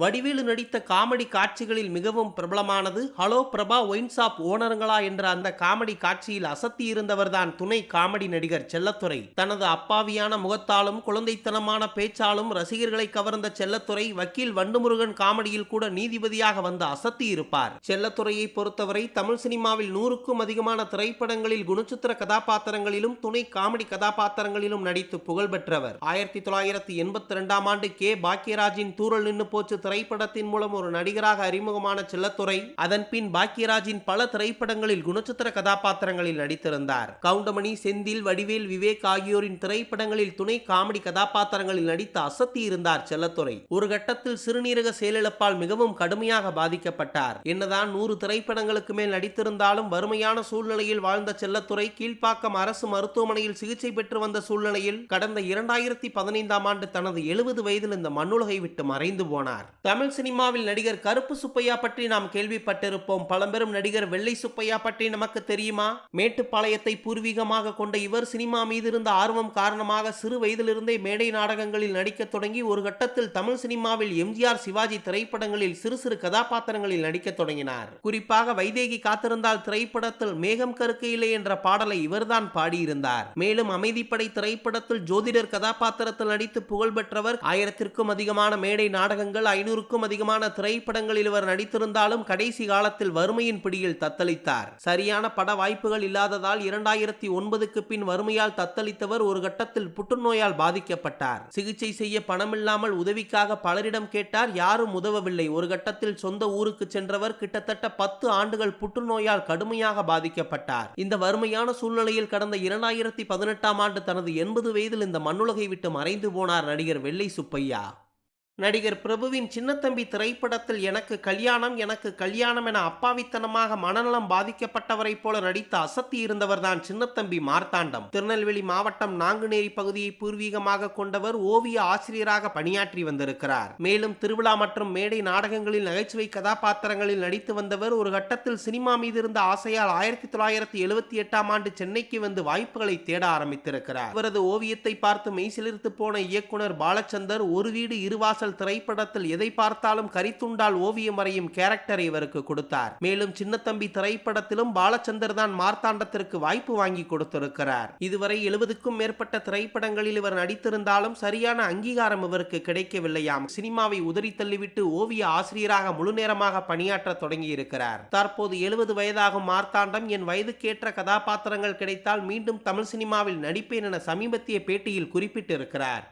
வடிவேலு நடித்த காமெடி காட்சிகளில் மிகவும் பிரபலமானது ஹலோ பிரபா ஒயின் ஷாப் ஓனருங்களா என்ற அந்த காமெடி காட்சியில் அசத்தி இருந்தவர்தான் துணை காமெடி நடிகர் செல்லத்துறை. தனது அப்பாவியான முகத்தாலும் குழந்தைத்தனமான பேச்சாலும் ரசிகர்களை கவர்ந்த செல்லத்துறை வக்கீல் வண்டுமுருகன் காமெடியில் கூட நீதிபதியாக வந்து அசத்தி இருப்பார். செல்லத்துறையை பொறுத்தவரை தமிழ் சினிமாவில் நூறுக்கும் அதிகமான திரைப்படங்களில் குணச்சித்திர கதாபாத்திரங்களிலும் துணை காமெடி கதாபாத்திரங்களிலும் நடித்து புகழ் பெற்றவர் ஆயிரத்தி தொள்ளாயிரத்தி எண்பத்தி இரண்டாம் ஆண்டு கே. பாக்கியராஜின் தூரல் நின்னு போச்சு திரைப்படத்தின் மூலம் ஒரு நடிகராக அறிமுகமான செல்லத்துறை அதன் பின் பாக்கியராஜின் பல திரைப்படங்களில் குணச்சித்திர கதாபாத்திரங்களில் நடித்திருந்தார். கவுண்டமணி செந்தில் வடிவேல் விவேக் ஆகியோரின் திரைப்படங்களில் துணை காமெடி கதாபாத்திரங்களில் நடித்து அசத்தி இருந்தார் செல்லத்துறை ஒரு கட்டத்தில் சிறுநீரக செயலிழப்பால் மிகவும் கடுமையாக பாதிக்கப்பட்டார். என்னதான் நூறு திரைப்படங்களுக்கு மேல் நடித்திருந்தாலும் வறுமையான சூழ்நிலையில் வாழ்ந்த செல்லத்துறை கீழ்ப்பாக்கம் அரசு மருத்துவமனையில் சிகிச்சை பெற்று வந்த சூழ்நிலையில் கடந்த இரண்டாயிரத்தி பதினைந்தாம் ஆண்டு தனது எழுபது வயதில் இந்த மண்ணுலகை விட்டு மறைந்து போனார். தமிழ் சினிமாவில் நடிகர் கருப்பு சுப்பையா பற்றி நாம் கேள்விப்பட்டிருப்போம். பழம்பெரும் நடிகர் வெள்ளை சுப்பையா பற்றி நமக்கு தெரியுமா? மேட்டுப்பாளையத்தை பூர்வீகமாக கொண்ட இவர் சினிமா மீது இருந்த ஆர்வம் காரணமாக சிறு வயதிலிருந்தே மேடை நாடகங்களில் நடிக்க தொடங்கி ஒரு கட்டத்தில் தமிழ் சினிமாவில் எம்ஜிஆர் சிவாஜி திரைப்படங்களில் சிறு சிறு கதாபாத்திரங்களில் நடிக்கத் தொடங்கினார். குறிப்பாக வைதேகி காத்திருந்தால் திரைப்படத்தில் மேகம் கருக்கையிலே என்ற பாடலை இவர்தான் பாடியிருந்தார். மேலும் அமைதிப்படை திரைப்படத்தில் ஜோதிடர் கதாபாத்திரத்தில் நடித்து புகழ் பெற்றவர் ஆயிரத்திற்கும் அதிகமான மேடை நாடகங்கள் ஐநூறு ஐநூறுக்கும் அதிகமான திரைப்படங்களில் இவர் நடித்திருந்தாலும் கடைசி காலத்தில் வறுமையின் பிடியில் தத்தளித்தார். சரியான பட வாய்ப்புகள் இல்லாததால் இரண்டாயிரத்தி ஒன்பதுக்கு பின் வறுமையால் தத்தளித்தவர் ஒரு கட்டத்தில் புற்றுநோயால் பாதிக்கப்பட்டார். சிகிச்சை செய்ய பணமில்லாமல் உதவிக்காக பலரிடம் கேட்டார் யாரும் உதவவில்லை. ஒரு கட்டத்தில் சொந்த ஊருக்கு சென்றவர் கிட்டத்தட்ட பத்து ஆண்டுகள் புற்றுநோயால் கடுமையாக பாதிக்கப்பட்டார். இந்த வறுமையான சூழ்நிலையில் கடந்த இரண்டாயிரத்தி பதினெட்டாம் ஆண்டு தனது எண்பது வயதில் இந்த மண்ணுலகை விட்டு மறைந்து போனார் நடிகர் வெள்ளை சுப்பையா. நடிகர் பிரபுவின் சின்னத்தம்பி திரைப்படத்தில் எனக்கு கல்யாணம் எனக்கு கல்யாணம் என அப்பாவித்தனமாக மனநலம் பாதிக்கப்பட்டவரைப் போல நடித்து அசத்தி இருந்தவர்தான் சின்னத்தம்பி மார்த்தாண்டம். திருநெல்வேலி மாவட்டம் நாங்குநேரி பகுதியை பூர்வீகமாக கொண்டவர் ஓவிய ஆசிரியராக பணியாற்றி வந்திருக்கிறார். மேலும் திருவிழா மற்றும் மேடை நாடகங்களில் நகைச்சுவை கதாபாத்திரங்களில் நடித்து வந்தவர் ஒரு கட்டத்தில் சினிமா மீது இருந்த ஆசையால் ஆயிரத்தி தொள்ளாயிரத்தி எழுபத்தி எட்டாம் ஆண்டு சென்னைக்கு வந்து வாய்ப்புகளை தேட ஆரம்பித்திருக்கிறார். இவரது ஓவியத்தை பார்த்து மெய்சிலிர்த்து போன இயக்குனர் பாலச்சந்தர் ஒரு வீடு இருவாச வாசல் திரைப்படத்தில் எதை பார்த்தாலும் கரித்துண்டால் ஓவியம் வரையும் கேரக்டரை இவருக்கு கொடுத்தார். மேலும் சின்னத்தம்பி திரைப்படத்திலும் பாலச்சந்தர் தான் மார்த்தாண்டத்திற்கு வாய்ப்பு வாங்கி கொடுத்திருக்கிறார். இதுவரை எழுபதுக்கும் மேற்பட்ட திரைப்படங்களில் இவர் நடித்திருந்தாலும் சரியான அங்கீகாரம் இவருக்கு கிடைக்கவில்லையாம். சினிமாவை உதறி தள்ளிவிட்டு ஓவிய ஆசிரியராக முழு நேரமாக பணியாற்ற தொடங்கி இருக்கிறார் தற்போது எழுபது வயதாகும் மார்த்தாண்டம் என் வயதுக்கேற்ற கதாபாத்திரங்கள் கிடைத்தால் மீண்டும் தமிழ் சினிமாவில் நடிப்பேன் என சமீபத்திய பேட்டியில் குறிப்பிட்டிருக்கிறார்.